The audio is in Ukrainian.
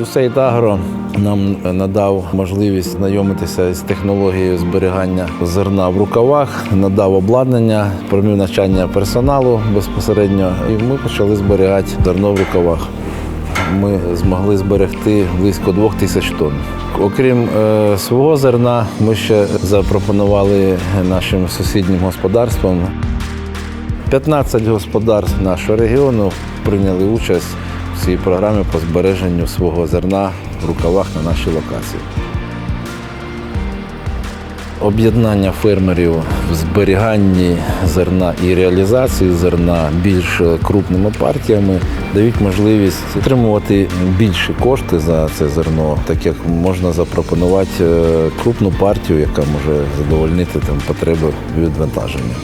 Дюсейт Агро нам надав можливість знайомитися з технологією зберігання зерна в рукавах, надав обладнання, провів навчання персоналу безпосередньо, і ми почали зберігати зерно в рукавах. Ми змогли зберегти близько двох тисяч тонн. Окрім е, свого зерна, ми ще запропонували нашим сусіднім господарствам 15 господарств нашого регіону прийняли участь цій програмі по збереженню свого зерна в рукавах на нашій локації. Об'єднання фермерів в зберіганні зерна і реалізації зерна більш крупними партіями дають можливість отримувати більші кошти за це зерно, так як можна запропонувати е, крупну партію, яка може задовольнити там потреби відвантаження.